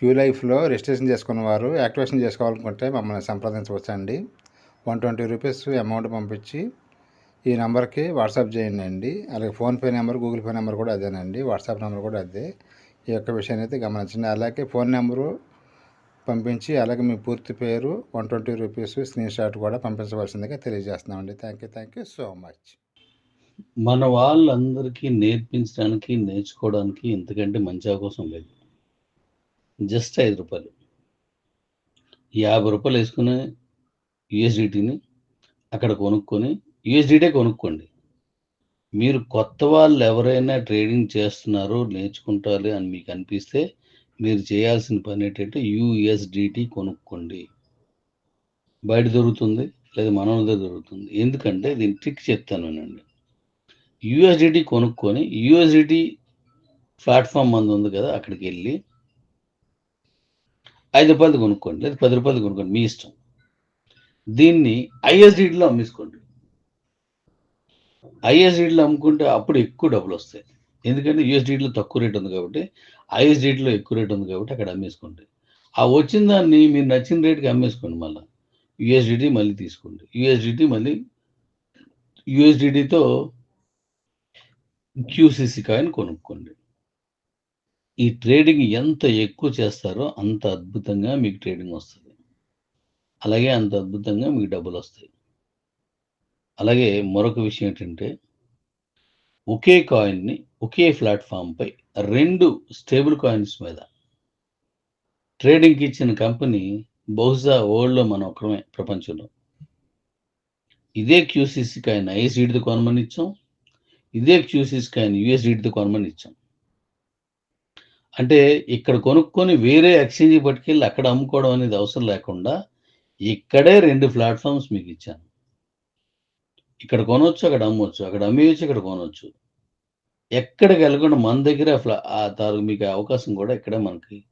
Queue లైఫ్లో registration చేసుకున్న వారు యాక్టివేషన్ చేసుకోవాలనుకుంటే మమ్మల్ని సంప్రదించవచ్చండి. వన్ ట్వంటీ రూపీస్ అమౌంట్ పంపించి ఈ నెంబర్కి వాట్సాప్ చేయండి అండి. అలాగే PhonePe number Google Pay number కూడా అదేనండి. వాట్సాప్ నెంబర్ కూడా అదే. ఈ యొక్క విషయాన్ని అయితే గమనించండి. అలాగే ఫోన్ నెంబరు పంపించి అలాగే మీ పూర్తి పేరు one twenty rupees screenshot కూడా పంపించవలసిందిగా తెలియజేస్తున్నామండి. Thank you thank you so much. మన వాళ్ళందరికీ నేర్పించడానికి నేర్చుకోవడానికి ఇంతకంటే మంచి అవకాశం లేదు. జస్ట్ ఐదు రూపాయలు. యాభై రూపాయలు వేసుకుని యుఎస్డిటీని అక్కడ కొనుక్కొని యుఎస్డిటే కొనుక్కోండి. మీరు కొత్త వాళ్ళు ఎవరైనా ట్రేడింగ్ చేస్తున్నారు నేర్చుకుంటారు అని మీకు అనిపిస్తే మీరు చేయాల్సిన పని ఏంటంటే యుఎస్డిటీ కొనుక్కోండి. బయట దొరుకుతుంది లేదా మన దగ్గర దొరుకుతుంది. ఎందుకంటే దీని ట్రిక్ చెప్తాను వినండి. యూఎస్డిటి కొనుక్కొని యుఎస్డిటీ ప్లాట్ఫామ్ మంది ఉంది కదా అక్కడికి వెళ్ళి ఐదు రూపాయలు కొనుక్కోండి లేదా పది రూపాయలు కొనుక్కోండి మీ ఇష్టం. దీన్ని ఐఎస్డిలో అమ్మేసుకోండి ఐఎస్డిలో అమ్ముకుంటే అప్పుడు ఎక్కువ డబ్బులు వస్తాయి. ఎందుకంటే యూఎస్డిలో తక్కువ రేట్ ఉంది కాబట్టి ఐఎస్డిలో ఎక్కువ రేట్ ఉంది కాబట్టి అక్కడ అమ్మేసుకోండి. ఆ వచ్చిన దాన్ని మీరు నచ్చిన రేట్కి అమ్మేసుకోండి మళ్ళీ. యూఎస్డిటి మళ్ళీ తీసుకోండి. యూఎస్డిటి మళ్ళీ యూఎస్డిటితో క్యూసిసి కాయిన్ కొనుక్కోండి. ఈ ట్రేడింగ్ ఎంత ఎక్కువ చేస్తారో అంత అద్భుతంగా మీకు ట్రేడింగ్ వస్తుంది. అలాగే అంత అద్భుతంగా మీకు డబ్బులు వస్తాయి. అలాగే మరొక విషయం ఏంటంటే ఒకే కాయిన్ని ఒకే ప్లాట్ఫామ్పై రెండు స్టేబుల్ కాయిన్స్ మీద ట్రేడింగ్కి ఇచ్చిన కంపెనీ బహుశా వరల్డ్లో మనం ఒకరమే ప్రపంచంలో. ఇదే క్యూసీసీ కాయిన్ ఐఎస్ఈడితో కొనమని ఇచ్చాం. ఇదే క్యూసీసీ కాయిన్ యూఎస్డితో కొనమని ఇచ్చాం. అంటే ఇక్కడ కొనుక్కొని వేరే ఎక్స్చేంజ్ పట్టుకెళ్ళి అక్కడ అమ్ముకోవడం అనేది అవసరం లేకుండా ఇక్కడే రెండు ప్లాట్ఫామ్స్ మీకు ఇచ్చాను. ఇక్కడ కొనవచ్చు అక్కడ అమ్మవచ్చు అక్కడ అమ్మేయచ్చు ఇక్కడ కొనవచ్చు ఎక్కడికి వెళ్ళకుండా మన దగ్గర ఫ్లా- ఆ తారు మీకు అవకాశం కూడా ఇక్కడే మనకి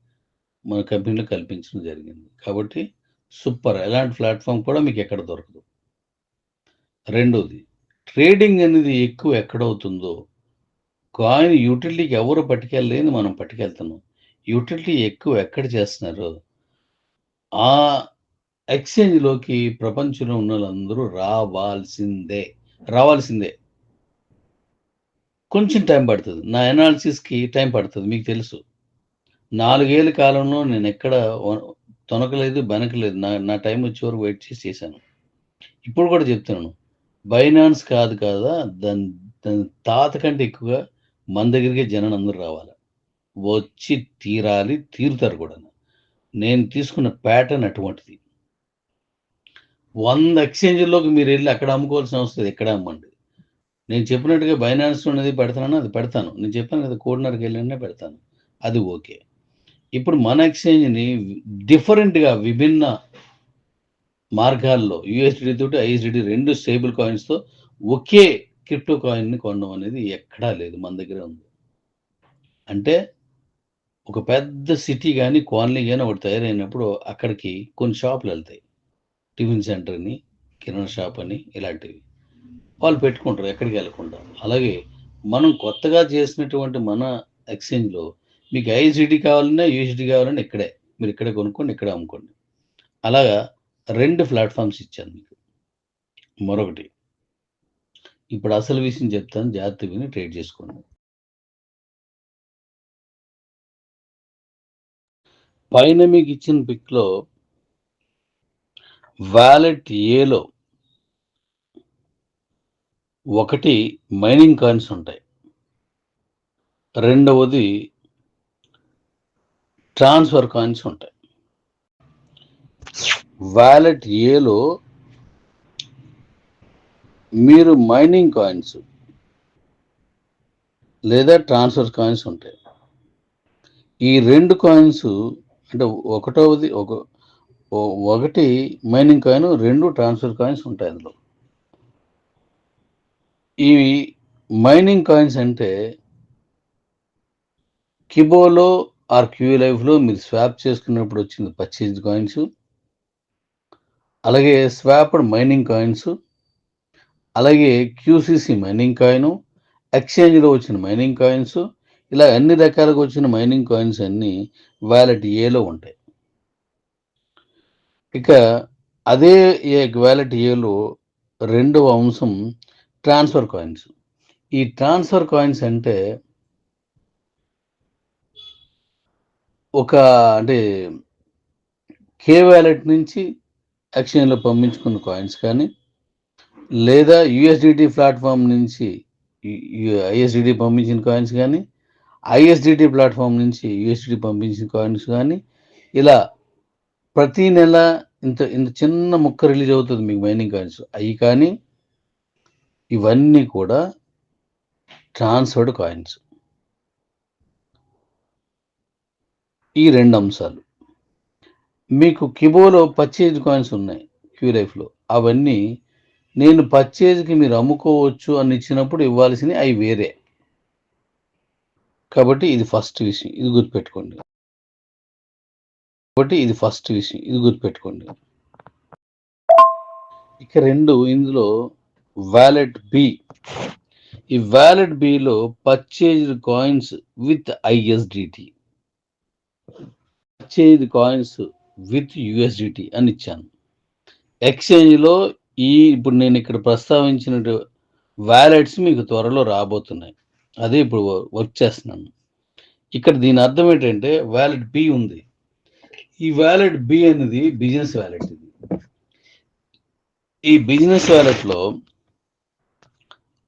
మన కంపెనీలో కల్పించడం జరిగింది. కాబట్టి సూపర్. ఎలాంటి ప్లాట్ఫామ్ కూడా మీకు ఎక్కడ దొరకదు. రెండోది ట్రేడింగ్ అనేది ఎక్కువ ఎక్కడవుతుందో కాయిన్ యూటిలిటీకి ఎవరు పట్టుకెళ్ళలేని మనం పట్టుకెళ్తున్నాం. యూటిలిటీ ఎక్కువ ఎక్కడ చేస్తున్నారు? ఆ ఎక్స్చేంజ్లోకి ప్రపంచంలో ఉన్న వాళ్ళందరూ రావాల్సిందే రావాల్సిందే. కొంచెం టైం పడుతుంది. నా ఎనాలిసిస్కి టైం పడుతుంది మీకు తెలుసు. నాలుగేళ్ళ కాలంలో నేను ఎక్కడ తొనకలేదు బెనకలేదు. నా నా టైం వచ్చే వరకు వెయిట్ చేసి చేశాను. ఇప్పుడు కూడా చెప్తున్నాను. బైనాన్స్ కాదు కదా దాని దాని తాత కంటే ఎక్కువగా మన దగ్గరికి జనం అందరూ రావాలి. వచ్చి తీరాలి తీరుతారు కూడా నేను తీసుకున్న ప్యాటర్న్ అటువంటిది. వంద ఎక్స్చేంజ్లోకి మీరు వెళ్ళి అక్కడ అమ్ముకోవాల్సిన అవసరం ఎక్కడ అమ్మండి? నేను చెప్పినట్టుగా బైనాన్స్ అనేది పెడతానని అది పెడతాను. నేను చెప్పాను కదా కోడినర్కి వెళ్ళినా పెడతాను. అది ఓకే. ఇప్పుడు మన ఎక్స్చేంజ్ని డిఫరెంట్గా విభిన్న మార్గాల్లో యూఎస్డి తోటి ఐఎస్డి రెండు స్టేబుల్ కాయిన్స్తో ఒకే క్రిప్టో కాయిన్ని కొనడం అనేది ఎక్కడా లేదు మన దగ్గర ఉంది. అంటే ఒక పెద్ద సిటీ కానీ కాలనీ కానీ ఒకటి తయారైనప్పుడు అక్కడికి కొన్ని షాపులు వెళ్తాయి. టిఫిన్ సెంటర్ అని కిరాణా షాప్ అని ఇలాంటివి. వాళ్ళు పెట్టుకుంటారు ఎక్కడికి వెళ్ళకుండా. అలాగే మనం కొత్తగా చేసినటువంటి మన ఎక్స్చేంజ్లో మీకు ఐసిటీ కావాలన్నా యూసిటీ కావాలన్నా ఇక్కడే. మీరు ఇక్కడే కొనుక్కోండి ఇక్కడే అమ్ముకోండి. అలాగా రెండు ప్లాట్ఫామ్స్ ఇచ్చాను మీకు. మరొకటి ఇప్పుడు అసలు విషయం చెప్తాను జాగ్రత్త విని ట్రేడ్ చేసుకోండి. పైన మీకు ఇచ్చిన పిక్లో వ్యాలెట్ ఏలో ఒకటి మైనింగ్ కాయిన్స్ ఉంటాయి. రెండవది ట్రాన్స్ఫర్ కాయిన్స్ ఉంటాయి. వ్యాలెట్ ఏలో మీరు మైనింగ్ కాయిన్స్ లేదా ట్రాన్స్ఫర్ కాయిన్స్ ఉంటాయి ఈ రెండు కాయిన్స్ అంటే ఒకటవది ఒక ఒకటి మైనింగ్ కాయిన్ రెండు ట్రాన్స్ఫర్ కాయిన్స్ ఉంటాయి అందులో. ఈ మైనింగ్ కాయిన్స్ అంటే కిబోలో ఆర్ క్యూ లైఫ్లో మీరు స్వాప్ చేసుకున్నప్పుడు వచ్చింది పర్చేజ్ కాయిన్స్ అలాగే స్వాప్డ్ మైనింగ్ కాయిన్స్ అలాగే క్యూసీసీ మైనింగ్ కాయిన్ ఎక్స్చేంజ్లో వచ్చిన మైనింగ్ కాయిన్స్ ఇలా అన్ని రకాలుగా వచ్చిన మైనింగ్ కాయిన్స్ అన్నీ వ్యాలెట్ ఏలో ఉంటాయి. ఇక అదే ఏ వ్యాలెట్ ఏలో రెండవ అంశం ట్రాన్స్ఫర్ కాయిన్స్ ఈ ట్రాన్స్ఫర్ కాయిన్స్ అంటే ఒక అంటే కే వ్యాలెట్ నుంచి ఎక్స్చేంజ్లో పంపించుకున్న కాయిన్స్ కానీ లేదా యుఎస్డిటి ప్లాట్ఫామ్ నుంచి ఐఎస్డిటి పంపించిన కాయిన్స్ కానీ ఐఎస్డిటి ప్లాట్ఫామ్ నుంచి యుఎస్డిటి పంపించిన కాయిన్స్ కానీ ఇలా ప్రతి నెల ఇంత ఇంత చిన్న ముక్క రిలీజ్ అవుతుంది మీకు మైనింగ్ కాయిన్స్ అవి కానీ ఇవన్నీ కూడా ట్రాన్స్ఫర్డ్ కాయిన్స్ ఈ రెండు అంశాలు. మీకు కిబోలో పర్చేజ్ కాయిన్స్ ఉన్నాయి క్యూ లైఫ్లో అవన్నీ నేను పర్చేజ్కి మీరు అమ్ముకోవచ్చు అని ఇచ్చినప్పుడు ఇవ్వాల్సినవి అవి వేరే. కాబట్టి ఇది ఫస్ట్ విషయం. ఇది గుర్తుపెట్టుకోండి. కాబట్టి ఇది ఫస్ట్ విషయం. ఇది గుర్తుపెట్టుకోండి. ఇక రెండు ఇందులో వ్యాలెట్ బి ఈ wallet below purchase coins with USDT purchase coins with USDT అని ఇచ్చాను. ఎక్స్చేంజ్లో ఈ ఇప్పుడు నేను ఇక్కడ ప్రస్తావించిన వ్యాలెట్స్ మీకు త్వరలో రాబోతున్నాయి. అదే ఇప్పుడు వర్క్ చేస్తున్నాను. ఇక్కడ దీని అర్థం ఏంటంటే వ్యాలెట్ బి ఉంది. ఈ వ్యాలెట్ బి అనేది బిజినెస్ వ్యాలెట్ ఇది. ఈ బిజినెస్ వ్యాలెట్లో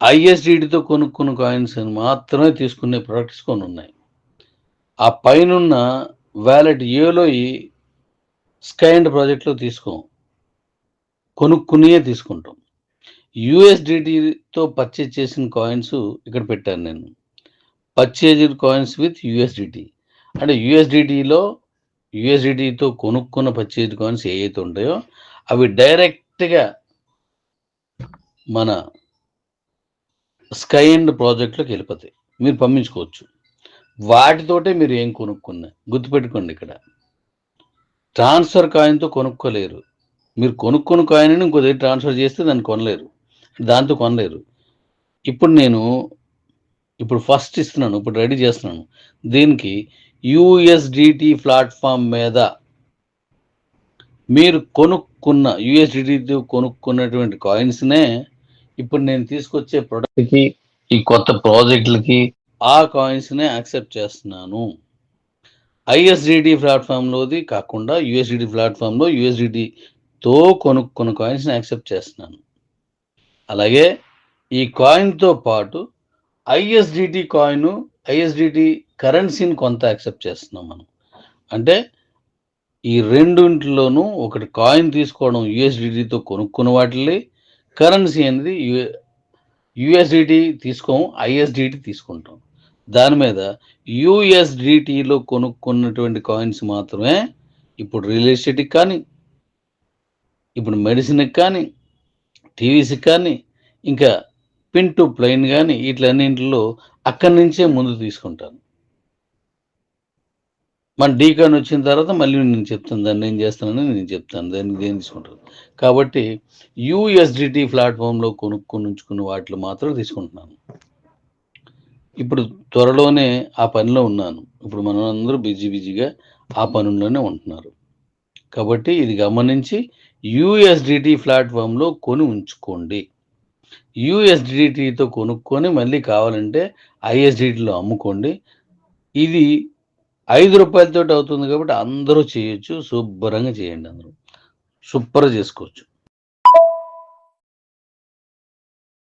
ఐఎస్డిడితో కొనుక్కున్న కాయిన్స్ మాత్రమే తీసుకునే ప్రొడక్ట్స్ కొన్ని ఉన్నాయి. ఆ పైనున్న వ్యాలెట్ ఏలో ఈ స్కైండ్ ప్రాజెక్ట్లో తీసుకోం. కొనుక్కునే తీసుకుంటాం. యుఎస్డిటితో పర్చేజ్ చేసిన కాయిన్స్ ఇక్కడ పెట్టాను నేను. పర్చేజ్ కాయిన్స్ విత్ యుఎస్డిటి అంటే యుఎస్డిటిలో యుఎస్డిటితో కొనుక్కున్న పర్చేజ్ కాయిన్స్ ఏవైతే ఉంటాయో అవి డైరెక్ట్గా మన స్కై అండ్ ప్రాజెక్ట్లోకి వెళ్ళిపోతాయి. మీరు పంపించుకోవచ్చు. వాటితోటే మీరు ఏం కొనుక్కున్నా గుర్తుపెట్టుకోండి ఇక్కడ. ట్రాన్స్ఫర్ కాయిన్తో కొనుక్కోలేరు. మీరు కొనుక్కొని కాయిన్ ఇంకో దగ్గర ట్రాన్స్ఫర్ చేస్తే దాన్ని కొనలేరు. దాంతో కొనలేరు. ఇప్పుడు నేను ఇప్పుడు ఫస్ట్ ఇస్తున్నాను ఇప్పుడు రెడీ చేస్తున్నాను. దీనికి యుఎస్డిటి ప్లాట్ఫామ్ మీద మీరు కొనుక్కున్న యుఎస్డిటితో కొనుక్కున్నటువంటి కాయిన్స్నే ఇప్పుడు నేను తీసుకొచ్చే ప్రొడక్ట్కి ఈ కొత్త ప్రాజెక్టులకి ఆ కాయిన్స్నే యాక్సెప్ట్ చేస్తున్నాను. ఐఎస్డిటి ప్లాట్ఫామ్లోది కాకుండా యుఎస్డిటి ప్లాట్ఫామ్లో యుఎస్డిటితో కొనుక్కున్న కాయిన్స్ని యాక్సెప్ట్ చేస్తున్నాను. అలాగే ఈ కాయిన్తో పాటు ఐఎస్డిటి కాయిన్ ఐఎస్డిటి కరెన్సీని కొంత యాక్సెప్ట్ చేస్తున్నాం మనం. అంటే ఈ రెండింటిలోనూ ఒకటి కాయిన్ తీసుకోవడం యుఎస్డిటీతో కొనుక్కున్న వాటిని కరెన్సీ అనేది యుఎస్డిటి తీసుకోము ఐఎస్డిటి తీసుకుంటాం. దాని మీద యుఎస్డిటీలో కొనుక్కున్నటువంటి కాయిన్స్ మాత్రమే ఇప్పుడు రియల్ ఎస్టేట్కి కానీ ఇప్పుడు మెడిసిన్కి కానీ టీవీస్కి కానీ ఇంకా పిన్ టు ప్లైన్ కానీ వీటిలన్నింటిలో అక్కడి నుంచే ముందు తీసుకుంటాను. మన డీకాన్ వచ్చిన తర్వాత మళ్ళీ నేను చెప్తాను దాన్ని ఏం చేస్తానని నేను చెప్తాను దాన్ని దేని తీసుకుంటాను. కాబట్టి యుఎస్డిటి ప్లాట్ఫామ్లో కొనుక్కొని ఉంచుకున్న వాటిలో మాత్రం తీసుకుంటున్నాను. ఇప్పుడు త్వరలోనే ఆ పనిలో ఉన్నాను. ఇప్పుడు మనం అందరూ బిజీ బిజీగా ఆ పనుల్లోనే ఉంటున్నారు. కాబట్టి ఇది గమనించి యూఎస్డిటీ ప్లాట్ఫామ్లో కొని ఉంచుకోండి. యూఎస్డిటీతో కొనుక్కొని మళ్ళీ కావాలంటే ఐఎస్డిటీలో అమ్ముకోండి. ఇది ఐదు రూపాయలతో అవుతుంది కాబట్టి అందరూ చేయొచ్చు. శుభ్రంగా చేయండి అందరూ. సూపర్ చేసుకోవచ్చు.